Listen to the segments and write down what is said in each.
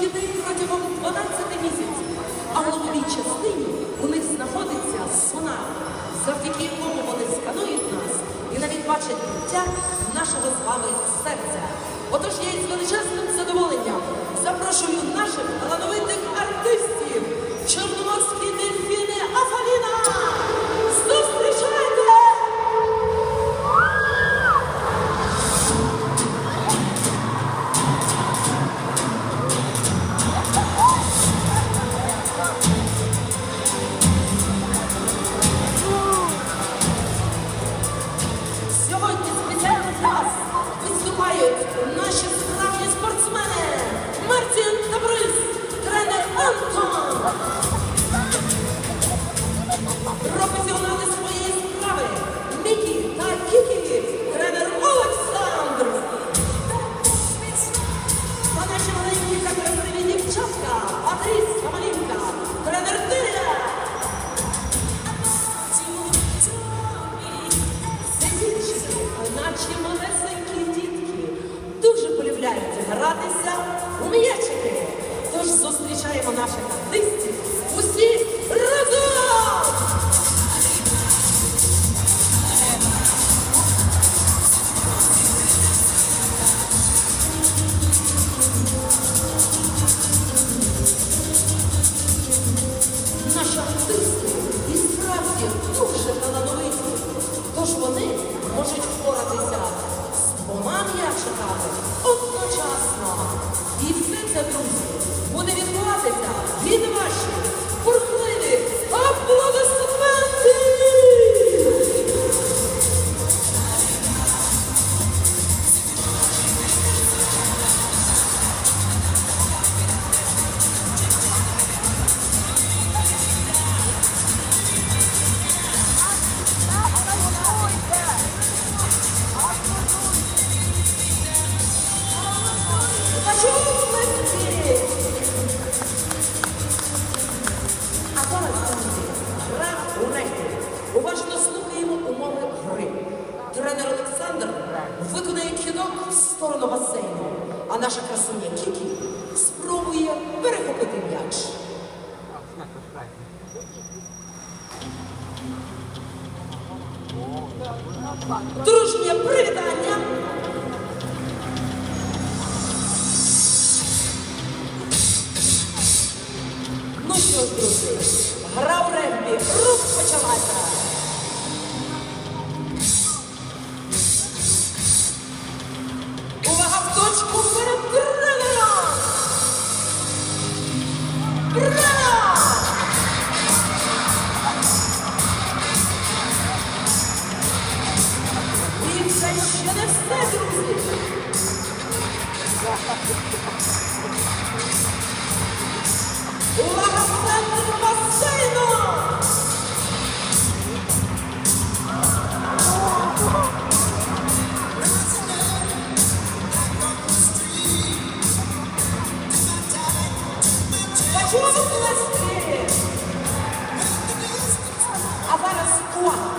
дітей протягом 12 місяців, а в лобовій частині у них знаходиться сонар, завдяки якому вони сканують нас і навіть бачать биття нашого з вами серця. Отож я із величезним задоволенням запрошую наших талановитих. Зустрічаємо наших артистів усі разом! Наші артисти і справді дуже талановиті. Тож вони можуть впоратися з двома м'ячиками одночасно. І все це, друзі, буде відбуватися красуня Кікі спробує перехопити м'яч. Дружнє привітання. Ну що ж, друзі, гра у регбі розпочалася. Почули? А зараз увага!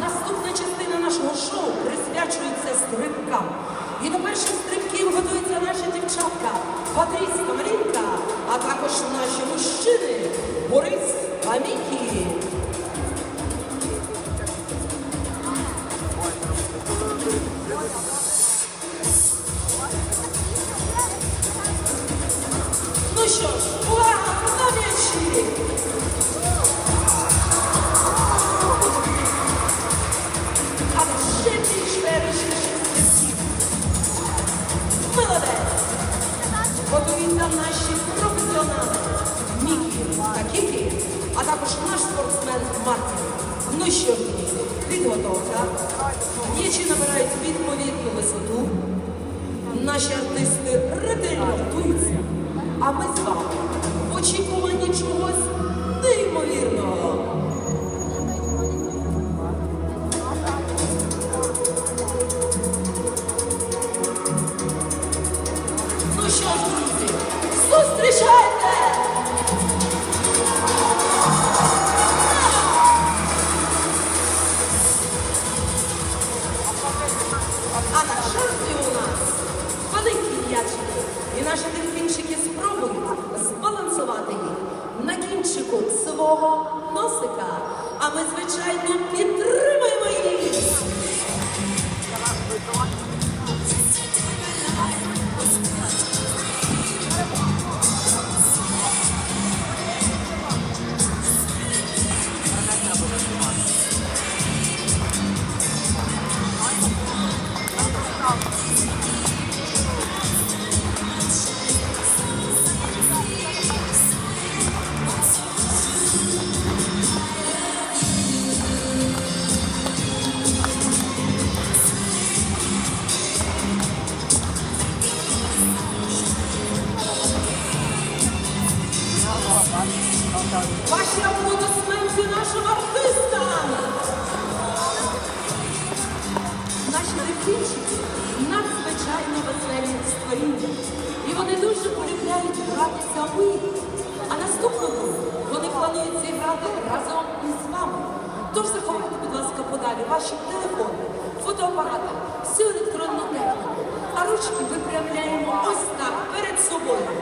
Наступна частина нашого шоу присвячується стрибкам. І до перших стрибків готуються наші дівчатка Патріска Марінка, а також наші мужчини Борис та наші професіонали Мікі та Кікі, а також наш спортсмен Мартін. Ну що підготовка. Діячі набирають відповідну висоту. Наші артисти ретельно готуються, а ми з вами в очікуванні чогось неймовірного. Свого носика. А ми, звичайно, підтримуємо їх. Ваші полюбляють гратися ігри. А наступного вони планують зіграти разом із вами. Тож заховайте, будь ласка, подалі ваші телефони, фотоапарати, всю електронну техніку. А ручки випрямляємо ось так перед собою.